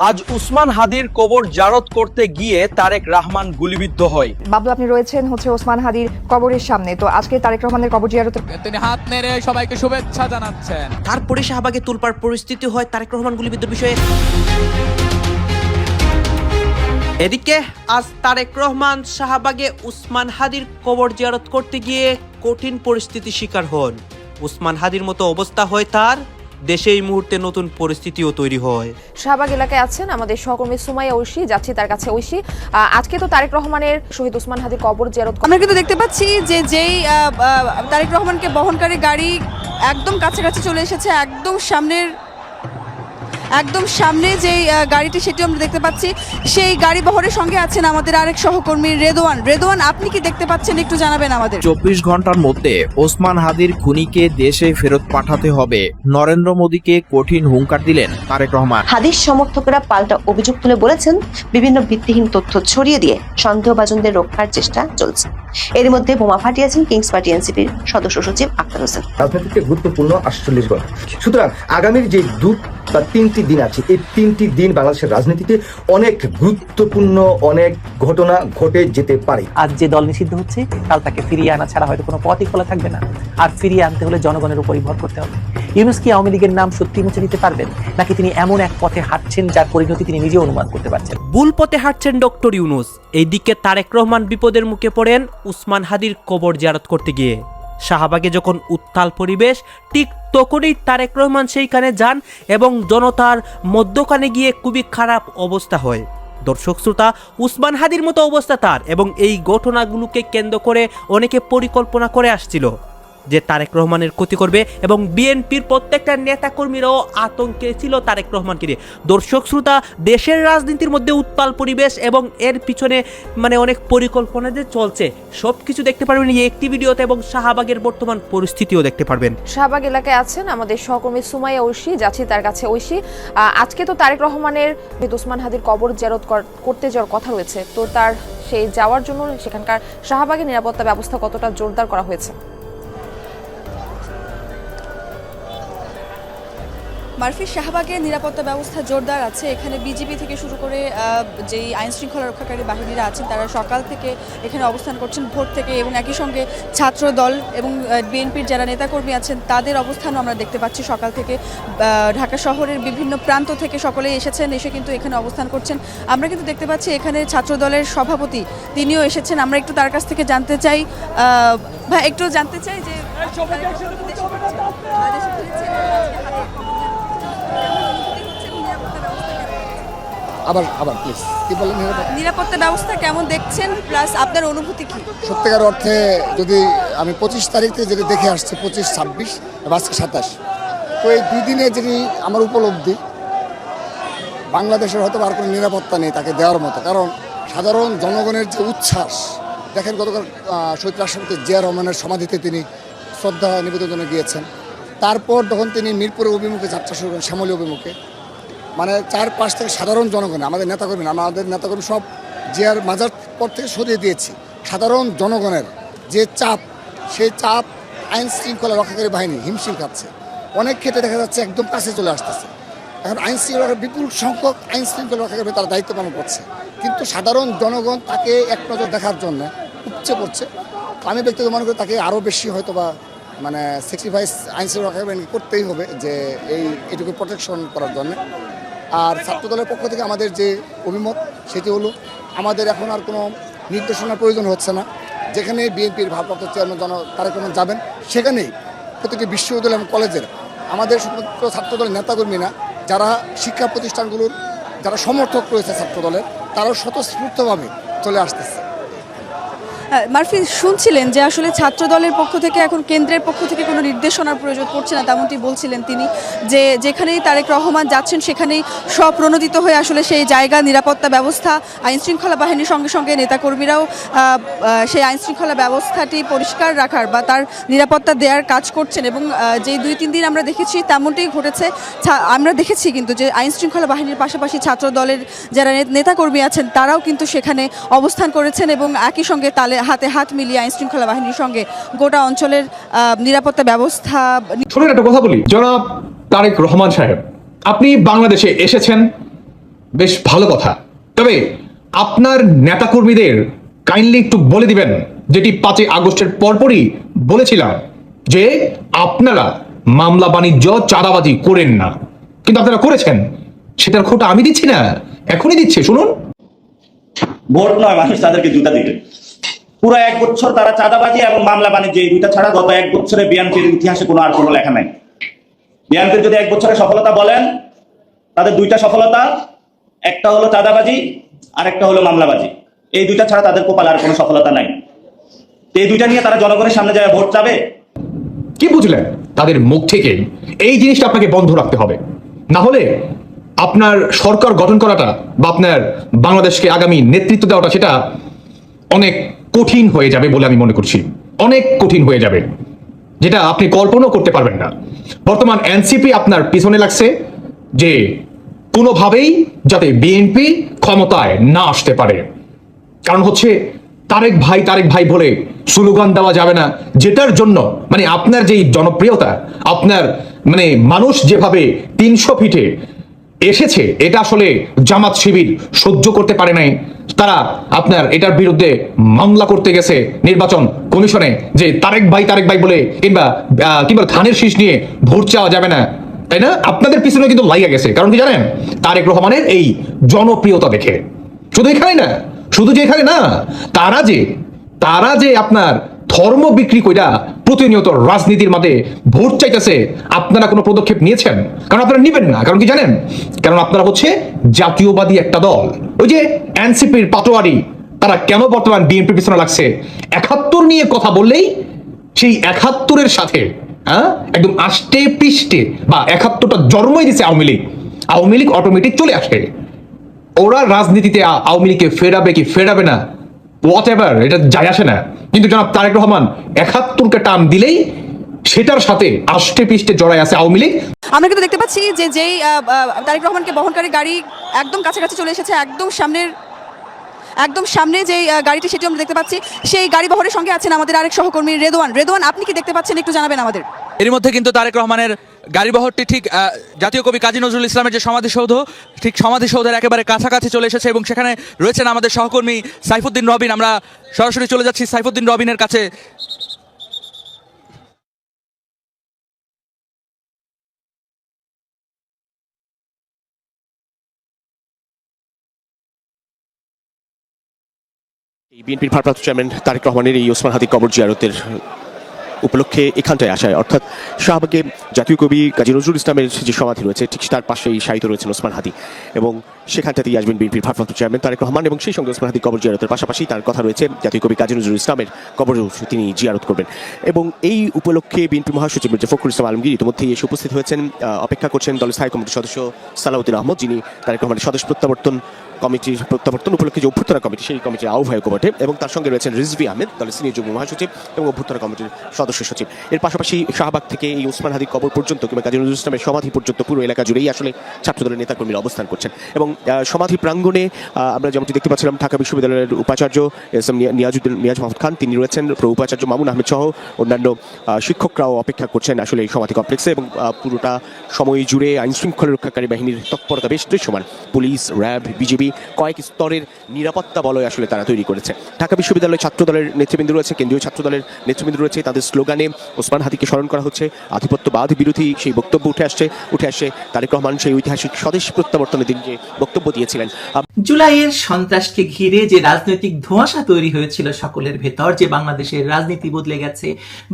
আজ উসমান হাদির কবর জারত করতে গিয়ে তারেক রহমান গুলিবিদ্ধ হয়। বাবলু আপনি রয়েছেন হচ্ছে ওসমান হাদির কবরের সামনে। তো আজকে তারেক রহমানের কবর জিয়ারতের তিনি হাত নেড়ে সবাইকে শুভেচ্ছা জানাচ্ছেন। তারপরে শাহবাগে তুলপার পরিস্থিতি হয় তারেক রহমান গুলিবিদ্ধ বিষয়ে। এদিকে আজ তারেক রহমান শাহবাগে উসমান হাদির কবর জিয়ারত করতে গিয়ে কঠিন পরিস্থিতির শিকার হন। উসমান হাদির মতো অবস্থা হয় তার দেশে এই মুহূর্তে নতুন পরিস্থিতিও তৈরি হয়। শাহবাগ এলাকায় আছেন আমাদের সহকর্মী সুমাইয়া ঐশী যাচ্ছি তার কাছে। ঐশী আজকে তো তারেক রহমানের শহীদ ওসমান হাদির কবর জিয়ারত আমরা কিন্তু দেখতে পাচ্ছি যে যেই তারেক রহমানকে বহনকারী গাড়ি একদম কাছাকাছি চলে এসেছে একদম সামনের একদম সামনে যেই গাড়িটি সেটি আমরা দেখতে পাচ্ছি সেই গাড়ি বহরের সঙ্গে আছেন আমাদের আরেক সহকর্মী রেদোয়ান। রেদোয়ান আপনি কি দেখতে পাচ্ছেন? একটু জানাবেন আমাদের। চব্বিশ ঘণ্টার মধ্যে ওসমান হাদির খুনিকে দেশে ফেরত পাঠাতে হবে। নরেন্দ্র মোদীকে কঠিন হুঙ্কার দিলেন তারেক রহমান। হাদিস সমর্থকরা পাল্টা অভিযোগ তুলে বলেছেন বিভিন্ন ভিত্তিহীন তথ্য ছড়িয়ে দিয়ে সন্দেহভাজনদের রক্ষার চেষ্টা চলছে। এর মধ্যে বোমা ফাটিয়েছেন কিংস পার্টি এনসিপির সদস্য সচিব আক্তার হোসেন। রাজনীতিতে গুরুত্বপূর্ণ আটচল্লিশ ঘণ্টা। সুতরাং আগামীর যে দু বা তিনটি দিন আছে। এই তিনটি দিন বাংলাদেশের রাজনীতিতে অনেক গুরুত্বপূর্ণ অনেক ঘটনা ঘটে যেতে পারে। আজ যে দল নিষিদ্ধ হচ্ছে কাল তাকে ফিরিয়ে আনা ছাড়া হয়তো কোনো পথই খোলা থাকবে না। আর ফিরিয়ে আনতে হলে জনগণের উপরই ভর করতে হবে। ইউনুস কি আওয়ামী লীগের নাম সত্যি মুছে দিতে পারবেন? নাকি তিনি এমন এক পথে হাঁটছেন যার পরিণতি তিনি নিজে অনুমান করতে পারছেন? ভুল পথে হাঁটছেন ডক্টর ইউনুস। এইদিকে তারেক রহমান বিপদের মুখে পড়েন উসমান হাদির কবর জিয়ারত করতে গিয়ে। শাহবাগে যখন উত্তাল পরিবেশ, ঠিক তখনই তারেক রহমান সেইখানে যান এবং জনতার মধ্যখানে গিয়ে খুবই খারাপ অবস্থা হয়। দর্শক শ্রোতা, উসমান হাদির মতো অবস্থা তার এবং এই ঘটনাগুলোকে কেন্দ্র করে অনেকে পরিকল্পনা করে আসছিল। যে তারেক রহমানের ক্ষতি করবে এবং বিএনপির প্রত্যেকটা নেতাকর্মীরাও আতঙ্কে ছিল তারেক রহমানকে নিয়ে। দর্শক, শ্রোতা, দেশের রাজনীতির মধ্যে উত্তাল পরিবেশ এবং এর পিছনে মানে অনেক পরিকল্পনা যে চলছে সব কিছু দেখতে পারবেন এই একটি ভিডিওতে এবং শাহবাগের বর্তমান পরিস্থিতিও দেখতে পারবেন। শাহবাগ এলাকায় আছেন আমাদের সহকর্মী সুমাইয়া ঐশী, যাচ্ছি তার কাছে। ঐশী আজকে তো তারেক রহমানের শহীদ ওসমান হাদির কবর জেরত কর- করতে যাওয়ার কথা রয়েছে। তো তার সেই যাওয়ার জন্য সেখানকার শাহবাগের নিরাপত্তা ব্যবস্থা কতটা জোরদার করা হয়েছে? মারফি শাহবাগের নিরাপত্তা ব্যবস্থা জোরদার আছে। এখানে বিজিবি থেকে শুরু করে যেই আইন শৃঙ্খলা রক্ষাকারী বাহিনীরা আছেন, তারা সকাল থেকে এখানে অবস্থান করছেন ভোর থেকে এবং একই সঙ্গে ছাত্র দল এবং বিএনপির যারা নেতাকর্মী আছেন, তাদের অবস্থানও আমরা দেখতে পাচ্ছি সকাল থেকে। ঢাকা শহরের বিভিন্ন প্রান্ত থেকে সকলে এসেছেন, এসে কিন্তু এখানে অবস্থান করছেন। আমরা কিন্তু দেখতে পাচ্ছি এখানে ছাত্র দলের সভাপতি, তিনিও এসেছেন। আমরা একটু তার কাছ থেকে জানতে চাই ভাই একটু জানতে চাই যে বাংলাদেশে ফিরেছেন, আবার আবার প্লিজ কি বলেন? নিরাপত্তা ব্যবস্থা কেমন দেখছেন? প্লাস আপনার অনুভূতি কি? সত্যিকার অর্থে যদি আমি পঁচিশ তারিখ থেকে যেটা দেখে আসছি পঁচিশ ছাব্বিশ এবং আজকে সাতাশ। তো এই দুই দিনে যেটি আমার উপলব্ধি বাংলাদেশের হয়তো আর কোনো নিরাপত্তা নেই তাকে দেওয়ার মতো। কারণ সাধারণ জনগণের যে উচ্ছ্বাস দেখেন গতকাল শহীদ রাষ্ট্রপতি জিয়া রহমানের সমাধিতে তিনি শ্রদ্ধা নিবেদনে গিয়েছেন। তারপর যখন তিনি মিরপুরে অভিমুখে যাত্রা শুরু করেন শ্যামলী অভিমুখে মানে চারপাশ থেকে সাধারণ জনগণ, আমাদের নেতাকর্মী আমাদের নেতাকর্মী সব জিয়ার মাজার পর থেকে সরিয়ে দিয়েছি। সাধারণ জনগণের যে চাপ, সেই চাপ আইন শৃঙ্খলা রক্ষাকারী বাহিনী হিমশিম খাচ্ছে। অনেক ক্ষেত্রে দেখা যাচ্ছে একদম কাছে চলে আসতেছে। এখন আইন শৃঙ্খলা বিপুল সংখ্যক আইন শৃঙ্খলা রক্ষাকারী তারা দায়িত্ব পালন করছে। কিন্তু সাধারণ জনগণ তাকে এক নজর দেখার জন্য উপচে পড়ছে। আমি ব্যক্তিগত মনে করি তাকে আরও বেশি হয়তো বা মানে স্যাক্রিফাইস আইন শৃঙ্খলা রক্ষাকারী করতেই হবে যে এই, এটুকু প্রোটেকশন করার জন্য। আর ছাত্র দলের পক্ষ থেকে আমাদের যে অভিমত, সেটি হলো আমাদের এখন আর কোনো নির্দেশনার প্রয়োজন হচ্ছে না। যেখানে বিএনপির ভারপ্রাপ্ত চেয়ারম্যান জন তারেক রহমান যাবেন, সেখানেই প্রতিটি বিশ্ববিদ্যালয় এবং কলেজের আমাদের শুধুমাত্র ছাত্র দলের নেতাকর্মী না যারা শিক্ষা প্রতিষ্ঠানগুলোর যারা সমর্থক রয়েছে ছাত্র দলের তারাও স্বতঃস্ফূর্তভাবে চলে আসতেছে। মারফি, শুনছিলেন যে আসলে ছাত্র দলের পক্ষ থেকে এখন কেন্দ্রের পক্ষ থেকে কোনো নির্দেশনার প্রয়োজন পড়ছে না, তেমনটি বলছিলেন তিনি, যে যেখানেই তারেক রহমান যাচ্ছেন সেখানেই স্বপ্রণোদিত হয়ে আসলে সেই জায়গা, নিরাপত্তা ব্যবস্থা আইন শৃঙ্খলা বাহিনীর সঙ্গে সঙ্গে নেতাকর্মীরাও সেই আইন শৃঙ্খলা ব্যবস্থাটি পরিষ্কার রাখার বা তার নিরাপত্তা দেওয়ার কাজ করছেন এবং যে দুই তিন দিন আমরা দেখেছি তেমনটাই ঘটেছে। আমরা দেখেছি কিন্তু যে আইন শৃঙ্খলা বাহিনীর পাশাপাশি ছাত্র দলের যারা নেতাকর্মী আছেন, তারাও কিন্তু সেখানে অবস্থান করেছেন এবং একই সঙ্গে তালে হাতে হাত মিলিয়ে আইন শৃঙ্খলা বাহিনীর সঙ্গে গোটা অঞ্চলের নিরাপত্তা ব্যবস্থা শুনুন একটা কথা বলি। জনাব তারেক রহমান সাহেব আপনি বাংলাদেশে এসেছেন বেশ ভালো কথা। তবে আপনার নেতাকর্মীদের কাইন্ডলি একটু বলে দিবেন যেটি পাঁচই আগস্টের পরপরই বলেছিলাম যে আপনারা মামলা বাণিজ্য চাঁদাবাজি করেন না। কিন্তু আপনারা করেছেন। সেটার খোটা আমি দিচ্ছি না এখনই দিচ্ছে শুনুন। ভোট নয় মানুষ তাদেরকে জুতা দিবে। পুরো এক বছর তারা চাঁদাবাজি এবং মামলা বাণিজ্য, এই দুইটা ছাড়া গত এক বছরে বিএনপির ইতিহাসে কোনো আর কোনো লেখা নাই। বিএনপির যদি এক বছরে সফলতা বলেন, তাদের দুইটা সফলতা, একটা হলো চাঁদাবাজি আর একটা হলো মামলাবাজি। এই দুইটা ছাড়া তাদের কপালে আর কোনো সফলতা নাই। এই দুইটা নিয়ে তারা জনগণের সামনে যায় ভোট চাবে? কি বুঝলেন? তাদের মুখ থেকে এই জিনিসটা আপনাকে বন্ধ রাখতে হবে। না হলে আপনার সরকার গঠন করাটা বা আপনার বাংলাদেশকে আগামী নেতৃত্ব দেওয়াটা, সেটা অনেক কঠিন হয়ে যাবে বলে আমি মনে করছি। অনেক কঠিন হয়ে যাবে, যেটা আপনি কল্পনাও করতে পারবেন না। বর্তমান এনসিপি আপনার পিছনে লাগছে যে কোনোভাবেই যাতে বিএনপি ক্ষমতায় না আসতে পারে। কারণ হচ্ছে তারেক ভাই তারেক ভাই বলে স্লোগান দেওয়া যাবে না। যেটার জন্য মানে আপনার যেই জনপ্রিয়তা, আপনার মানে মানুষ যেভাবে তিনশো ফিটে এসেছে, এটা আসলে জামাত শিবির সহ্য করতে পারে নাই। তারা আপনার এটার বিরুদ্ধে মামলা করতে গেছে নির্বাচন কমিশনে, যে তারেক ভাই তারেক ভাই বলে, কিংবা কিংবা ধানের শীষ নিয়ে ভোট চাওয়া যাবে না। তাই না? আপনাদের পিছনে কিন্তু লাইগা গেছে। কারণ কি জানেন? তারেক রহমানের এই জনপ্রিয়তা দেখে। শুধু এখানে না, শুধু যে এখানে না, তারা যে তারা যে আপনার ধর্ম বিক্রি কইরা প্রতিনিয়ত রাজনীতির মাঝে ভোট চাইতেছে, আপনারা কোনো পদক্ষেপ নিয়েছেন? কারণ আপনারা নিবেন না। কারণ কি জানেন? কারণ আপনারা হচ্ছে জাতীয়বাদী একটা দল। ওই যে এনসিপির পাটোয়ারি, তারা কেন বর্তমান বিএনপির পিছনে লাগছে? একাত্তর নিয়ে কথা বললেই সেই একাত্তরের সাথে হ্যাঁ একদম আষ্টে পৃষ্ঠে বা একাত্তরটা জন্মই দিছে আওয়ামী লীগ। আওয়ামী লীগ অটোমেটিক চলে আসে। ওরা রাজনীতিতে আওয়ামী লীগকে ফেরাবে কি ফেরাবে না? হোয়াট এভার এটা যায় আসে না। কিন্তু জনাব তারেক রহমান একাত্তরকে টান দিলেই সেটার সাথে আষ্টে পৃষ্ঠে জড়াই আছে আওয়ামী লীগ। আমরা কিন্তু দেখতে পাচ্ছি যে যেই তারেক রহমানকে বহনকারী গাড়ি একদম কাছাকাছি চলে এসেছে একদম সামনের একদম সামনে যে গাড়িটি সেটি আমরা দেখতে পাচ্ছি। সেই গাড়ি বহরের সঙ্গে আছেন আমাদের আরেক সহকর্মী রেদোয়ান। রেদোয়ান আপনি কি দেখতে পাচ্ছেন? একটু জানাবেন আমাদের। এর মধ্যে কিন্তু তারেক রহমানের গাড়িবহরটি ঠিক জাতীয় কবি কাজী নজরুল ইসলামের যে সমাধিসৌধ, ঠিক সমাধিসৌধের একেবারে কাছাকাছি চলে এসেছে এবং সেখানে রয়েছেন আমাদের সহকর্মী সাইফুদ্দিন রবিন। আমরা সরাসরি চলে যাচ্ছি সাইফুদ্দিন রবিনের কাছে। বিএনপির ভারপ্রাপ্ত চেয়ারম্যান তারেক রহমানের এই ওসমান হাদি কবর জিয়ারতের উপলক্ষে এখানটায় আসায়। অর্থাৎ শাহবাগে জাতীয় কবি কাজী নজরুল ইসলামের যে সমাধি রয়েছে, ঠিক তার পাশেই শায়িত রয়েছেন ওসমান হাদি এবং সেখানটাতেই আসবেন বিএনপির ভারপ্রাপ্ত চেয়ারম্যান তারেক রহমান এবং সেই সঙ্গে ওসমান হাদি কবর জিয়ারতের পাশাপাশি তার কথা রয়েছে, জাতীয় কবি কাজী নজরুল ইসলামের কবর তিনি জিয়ারত করবেন। এবং এই উপলক্ষে বিএনপি মহাসচিব মির্জা ফখরুল ইসলাম আলমগীর ইতিমধ্যেই এসে উপস্থিত হয়েছেন অপেক্ষা করছেন দলের স্থায়ী কমিটির সদস্য সালাউদ্দিন আহমদ যিনি তারেক রহমানের স্বদেশ প্রত্যাবর্তন কমিটির প্রত্যাবর্তন, উপলক্ষে যে অভ্যর্থনা কমিটি, সেই কমিটির আহ্বায়ক বটে এবং তার সঙ্গে রয়েছেন রিজভি আহমেদ, দলের সিনিয়র যুগ্ম মহাসচিব এবং অভ্যর্থনা কমিটির সদস্য সচিব। এর পাশাপাশি শাহবাগ থেকে এই ওসমান হাদি কবর পর্যন্ত কিংবা কাজী নজরুল ইসলামের সমাধি পর্যন্ত পুরো এলাকা জুড়েই আসলে ছাত্রদলের নেতাকর্মীরা অবস্থান করছেন। এবং সমাধি প্রাঙ্গণে আমরা যেমনটি দেখতে পাচ্ছিলাম, ঢাকা বিশ্ববিদ্যালয়ের উপাচার্য এস এম নিয়াজুদ্দিন, নিয়াজ মাহমুদ খান, তিনি রয়েছেন উপাচার্য মামুন আহমেদ সহ অন্যান্য শিক্ষকরাও অপেক্ষা করছেন আসলে এই সমাধি কমপ্লেক্সে এবং পুরোটা সময় জুড়ে আইন শৃঙ্খলা রক্ষাকারী বাহিনীর তৎপরতা বেশ দৃশ্যমান। পুলিশ, র্যাব বিজেপি কয়েক স্তরের নিরাপত্তা বলয় আসলে তারা তৈরি করেছে। ঢাকা বিশ্ববিদ্যালয় ছাত্র দলের নেতৃবৃন্দ রয়েছে, কেন্দ্রীয় ছাত্র দলের নেতৃবৃন্দ রয়েছে। তাদের স্লোগানে ওসমান হাদিকে স্মরণ করা হচ্ছে, আধিপত্যবাদ বিরোধী সেই বক্তব্য উঠে আসছে উঠে আসছে তারেক রহমান সেই ঐতিহাসিক স্বদেশ প্রত্যাবর্তনের দিন যে বক্তব্য দিয়েছিলেন। জুলাইয়ের সন্ত্রাসকে ঘিরে যে রাজনৈতিক ধোঁয়াশা তৈরি হয়েছিল সকলের ভেতর, যে বাংলাদেশের রাজনীতি বদলে গেছে,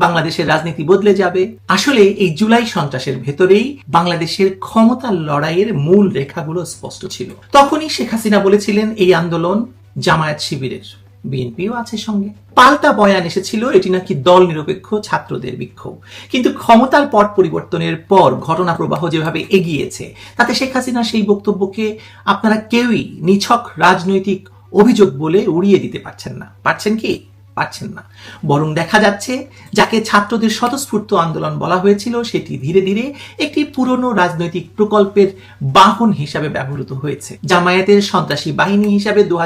বাংলাদেশের রাজনীতি বদলে যাবে, আসলে এই জুলাই সন্ত্রাসের ভেতরেই বাংলাদেশের ক্ষমতা লড়াইয়ের মূল রেখাগুলো স্পষ্ট ছিল। তখনই শেখ হাসিনা বলেছিলেন, এই আন্দোলন জামায়াত শিবিরের, বিএনপিও আছে সঙ্গে। পাল্টা বয়ান এসেছিল, এটি নাকি দল নিরপেক্ষ ছাত্রদের বিক্ষোভ। কিন্তু ক্ষমতার পট পরিবর্তনের পর ঘটনা প্রবাহ যেভাবে এগিয়েছে, তাতে শেখ হাসিনার সেই বক্তব্যকে আপনারা কেউই নিছক রাজনৈতিক অভিযোগ বলে উড়িয়ে দিতে পারছেন না। পারছেন কি? পারছেন না। বরং দেখা যাচ্ছে, যাকে ছাত্রদের স্বতঃস্ফূর্ত আন্দোলন বলা হয়েছিল, সেটি ধীরে ধীরে একটি পুরনো রাজনৈতিক প্রকল্পের বাহন হিসাবে ব্যবহৃত হয়েছে। জামায়াতের সন্ত্রাসী বাহিনী হিসাবে দু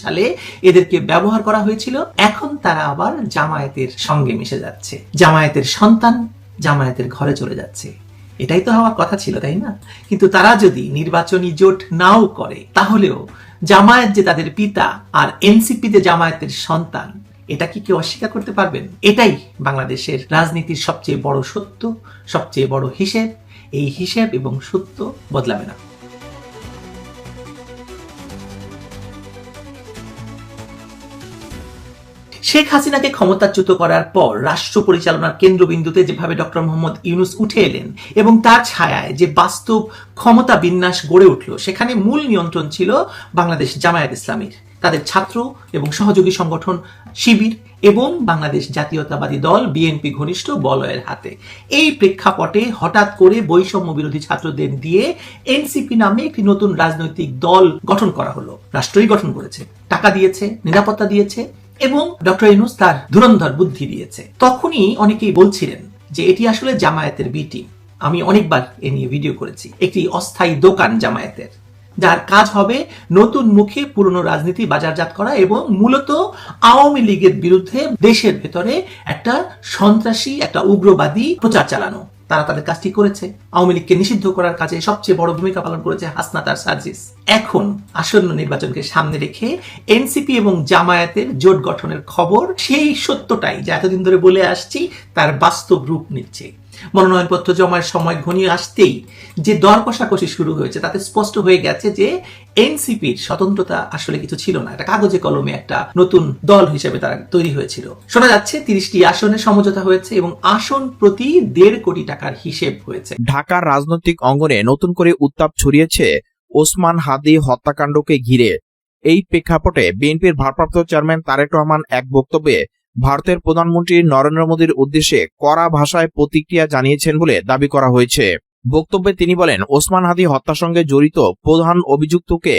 সালে এদেরকে ব্যবহার করা হয়েছিল, এখন তারা আবার জামায়াতের সঙ্গে মিশে যাচ্ছে। জামায়াতের সন্তান জামায়াতের ঘরে চলে যাচ্ছে। এটাই তো হওয়ার কথা ছিল, তাই না? কিন্তু তারা যদি নির্বাচনী জোট নাও করে, তাহলেও জামায়াত যে তাদের পিতা আর এনসিপি যে জামায়াতের সন্তান এটা কি কেউ অস্বীকার করতে পারবেন? এটাই বাংলাদেশের রাজনীতির সবচেয়ে বড় সত্য, সবচেয়ে বড় হিসেব। এই হিসেব এবং সত্য বদলাবে না। শেখ হাসিনাকে ক্ষমতাচ্যুত করার পর রাষ্ট্র পরিচালনার কেন্দ্রবিন্দুতে যেভাবে ডক্টর মোহাম্মদ ইউনুস উঠে এলেন এবং তার ছায়ায় যে বাস্তব ক্ষমতা বিন্যাস গড়ে উঠল, সেখানে মূল নিয়ন্ত্রণ ছিল বাংলাদেশ জামায়াত ইসলামীর। তাদের ছাত্র এবং সহযোগী সংগঠন শিবির এবং বাংলাদেশ জাতীয়তাবাদী দল, বিএনপি ঘনিষ্ঠ বলয়ের হাতে। এই প্রেক্ষাপটে হঠাৎ করে বৈষম্য বিরোধী ছাত্রদের দিয়ে এনসিপি নামে একটি নতুন রাজনৈতিক দল গঠন করা হলো। রাষ্ট্রই গঠন করেছে। টাকা দিয়েছে, নিরাপত্তা দিয়েছে এবং ডক্টর ইনুস তার ধুরন্ধর বুদ্ধি দিয়েছে। তখনই অনেকেই বলছিলেন যে এটি আসলে জামায়াতের বি টিম আমি অনেকবার এ নিয়ে ভিডিও করেছি। একটি অস্থায়ী দোকান জামায়াতের। যার কাজ হবে নতুন মুখে পুরনো রাজনীতি বাজারজাত করা এবং মূলত আওয়ামী লীগের বিরুদ্ধে দেশের ভেতরে একটা সন্ত্রাসী, একটা উগ্রবাদী প্রচার চালানো। তারা তাদের কাজটি করেছে। আওয়ামী লীগকে নিষিদ্ধ করার কাজে সবচেয়ে বড় ভূমিকা পালন করেছে হাসনাত আর সার্জিস। এখন আসন্ন নির্বাচনকে সামনে রেখে এনসিপি এবং জামায়াতের জোট গঠনের খবর, সেই সত্যটাই যা এতদিন ধরে বলে আসছি, তার বাস্তব রূপ নিচ্ছে। মনোনয়নপত্র জমার সময় ঘনিয়ে আসতেই যে দর কষাকষি শুরু হয়েছে, তাতে স্পষ্ট হয়ে গেছে যে এনসিপির স্বতন্ত্রতা আসলে কিছু ছিল না। এটা কাগজে কলমে একটা নতুন দল হিসেবে তারা তৈরি হয়েছিল। শোনা যাচ্ছে তিরিশটি আসনে সমঝোতা হয়েছে এবং আসন প্রতি দেড় কোটি টাকার হিসেব হয়েছে। ঢাকার রাজনৈতিক অঙ্গনে নতুন করে উত্তাপ ছড়িয়েছে ওসমান হাদি হত্যাকাণ্ডকে ঘিরে। এই প্রেক্ষাপটে বিএনপির ভারপ্রাপ্ত চেয়ারম্যান তারেক রহমান এক বক্তব্যে ভারতের প্রধানমন্ত্রী নরেন্দ্র মোদীর উদ্দেশ্যে কড়া ভাষায় প্রতিক্রিয়া জানিয়েছেন বলে দাবি করা হয়েছে। বক্তব্যে তিনি বলেন, ওসমান হাদি হত্যার সঙ্গে জড়িত প্রধান অভিযুক্তকে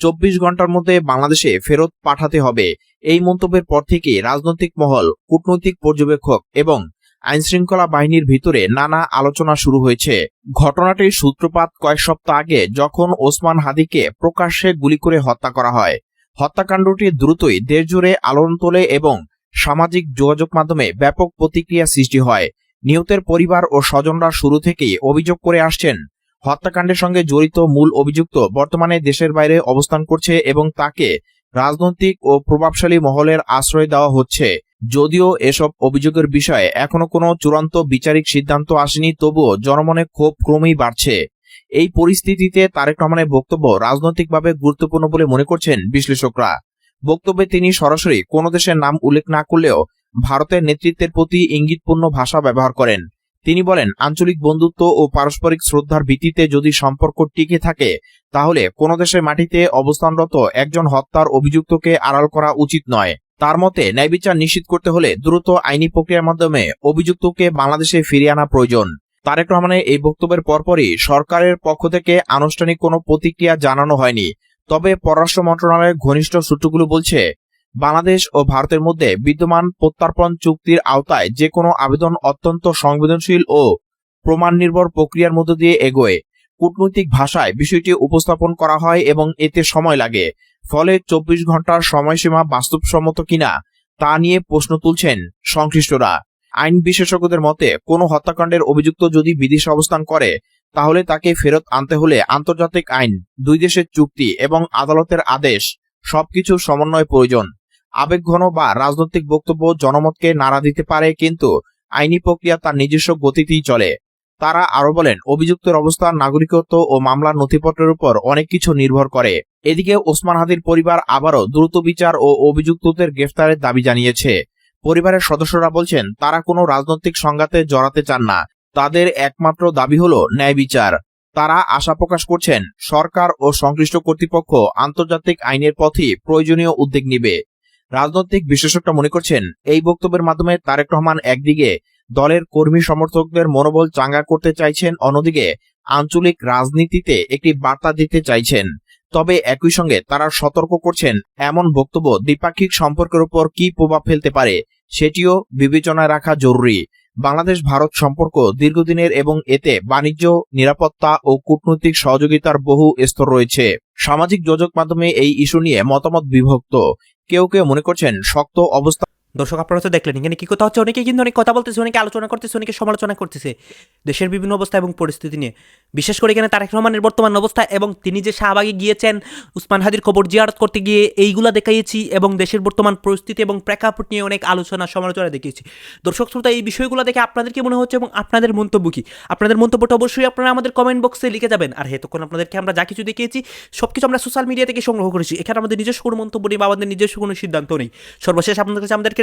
চব্বিশ ঘণ্টার মধ্যে বাংলাদেশে ফেরত পাঠাতে হবে। এই মন্তব্যের পর থেকে রাজনৈতিক মহল, কূটনৈতিক পর্যবেক্ষক এবং আইনশৃঙ্খলা বাহিনীর ভিতরে নানা আলোচনা শুরু হয়েছে। ঘটনাটির সূত্রপাত কয়েক সপ্তাহ আগে যখন ওসমান হাদিকে প্রকাশ্যে গুলি করে হত্যা করা হয়। হত্যাকাণ্ডটি দ্রুতই দেশজুড়ে আলোড়ন তোলে এবং সামাজিক যোগাযোগ মাধ্যমে ব্যাপক প্রতিক্রিয়া সৃষ্টি হয়। নিহতের পরিবার ও স্বজনরা শুরু থেকেই অভিযোগ করে আসছেন। হত্যাকাণ্ডের সঙ্গে জড়িত মূল অভিযুক্ত বর্তমানে দেশের বাইরে অবস্থান করছে এবং তাকে রাজনৈতিক ও প্রভাবশালী মহলের আশ্রয় দেওয়া হচ্ছে। যদিও এসব অভিযোগের বিষয়ে এখনও কোনো চূড়ান্ত বিচারিক সিদ্ধান্ত আসেনি, তবুও জনমনে ক্ষোভ ক্রমেই বাড়ছে। এই পরিস্থিতিতে তারেক রহমানের বক্তব্য রাজনৈতিকভাবে গুরুত্বপূর্ণ বলে মনে করছেন বিশ্লেষকরা। বক্তব্যে তিনি সরাসরি কোনো দেশের নাম উল্লেখ না করলেও ভারতের নেতৃত্বের প্রতি ইঙ্গিতপূর্ণ ভাষা ব্যবহার করেন। তিনি বলেন, আঞ্চলিক বন্ধুত্ব ও পারস্পরিক শ্রদ্ধার ভিত্তিতে যদি সম্পর্ক টিকে থাকে, তাহলে কোন দেশের মাটিতে অবস্থানরত একজন হত্যার অভিযুক্তকে আড়াল করা উচিত নয়। তার মতে ন্যায়বিচার নিশ্চিত করতে হলে দ্রুত আইনি প্রক্রিয়ার মাধ্যমে অভিযুক্তকে বাংলাদেশে ফিরিয়ে আনা প্রয়োজন। তারেক রহমানের এই বক্তব্যের পরপরই সরকারের পক্ষ থেকে আনুষ্ঠানিক কোনো প্রতিক্রিয়া জানানো হয়নি। তবে পররাষ্ট্র মন্ত্রণালয়ের ঘনিষ্ঠ সূত্রগুলো বলছে, বাংলাদেশ ও ভারতের মধ্যে বিদ্যমান প্রত্যার্পণ চুক্তির আওতায় যে কোনো আবেদন অত্যন্ত সংবেদনশীল ও প্রমাণ নির্ভর প্রক্রিয়ার মধ্য দিয়ে এগোয়। কূটনৈতিক ভাষায় বিষয়টি উপস্থাপন করা হয় এবং এতে সময় লাগে, ফলে চব্বিশ ঘণ্টার সময়সীমা বাস্তবসম্মত কিনা তা নিয়ে প্রশ্ন তুলছেন সংশ্লিষ্টরা। আইন বিশেষজ্ঞদের মতে, কোনো হত্যাকাণ্ডের অভিযুক্ত যদি বিদেশে অবস্থান করে তাহলে তাকে ফেরত আনতে হলে আন্তর্জাতিক আইন, দুই দেশের চুক্তি এবং আদালতের আদেশ সবকিছু সমন্বয় প্রয়োজন। আবেগঘন বা রাজনৈতিক বক্তব্য জনমতকে নাড়া দিতে পারে কিন্তু আইনি প্রক্রিয়া তার নিজস্ব গতিতেই চলে। তারা আরও বলেন, অভিযুক্তের অবস্থান, নাগরিকত্ব ও মামলার নথিপত্রের উপর অনেক কিছু নির্ভর করে। এদিকে ওসমান হাদির পরিবার আবারও দ্রুত বিচার ও অভিযুক্তদের গ্রেফতারের দাবি জানিয়েছে। পরিবারের সদস্যরা বলছেন, তারা কোনো রাজনৈতিক সংঘাতে জড়াতে চান না। তাদের একমাত্র দাবি হল ন্যায় বিচার। তারা আশা প্রকাশ করছেন, সরকার ও সংশ্লিষ্ট কর্তৃপক্ষ আন্তর্জাতিক আইনের পথে প্রয়োজনীয় উদ্যোগ নিবে। রাজনৈতিক বিশেষজ্ঞরা মনে করছেন, এই বক্তব্যের মাধ্যমে তারেক রহমান একদিকে দলের কর্মী সমর্থকদের মনোবল চাঙ্গা করতে চাইছেন, অন্যদিকে আঞ্চলিক রাজনীতিতে একটি বার্তা দিতে চাইছেন। তবে একই সঙ্গে তারা সতর্ক করছেন, এমন বক্তব্য দ্বিপাক্ষিক সম্পর্কের উপর কি প্রভাব ফেলতে পারে, সেটিও বিবেচনায় রাখা জরুরি। বাংলাদেশ ভারত সম্পর্ক দীর্ঘদিনের এবং এতে বাণিজ্য, নিরাপত্তা ও কূটনৈতিক সহযোগিতার বহু স্তর রয়েছে। সামাজিক যোগাযোগ মাধ্যমে এই ইস্যু নিয়ে মতামত বিভক্ত। কেউ কেউ মনে করছেন শক্ত অবস্থা দর্শক আপনারা তো দেখলেন, এখানে কি কথা হচ্ছে? অনেকে কিন্তু অনেক কথা বলতেছে, অনেকে আলোচনা করতেছে, অনেকে সমালোচনা করতেছে। দেশের বিভিন্ন অবস্থা এবং পরিস্থিতি নিয়ে। বিশেষ করে এখানে তারেক রহমানের বর্তমান অবস্থা এবং তিনি যে শাহবাগে গিয়েছেন, উসমান হাদির কবর জিয়ারত করতে গিয়ে এইগুলা দেখাইয়েছি এবং দেশের বর্তমান পরিস্থিতি এবং প্রেক্ষাপট নিয়ে অনেক আলোচনা, সমালোচনা দেখিয়েছি। দর্শক শ্রোতা, এই বিষয়গুলো দেখে আপনাদের কি মনে হচ্ছে এবং আপনাদের মন্তব্য কি? আপনাদের মন্তব্যটা অবশ্যই আপনারা আমাদের কমেন্ট বক্সে লিখে যাবেন। আর হেতক্ষণ আপনাদেরকে আমরা যা কিছু দেখিয়েছি সব কিছু আমরা সোশ্যাল মিডিয়া থেকে সংগ্রহ করেছি। এখানে আমাদের নিজস্ব কোনো মন্তব্য নেই বা আমাদের নিজস্ব কোনো সিদ্ধান্ত নেই। সর্বশেষ আপনাদের কাছে আমাদেরকে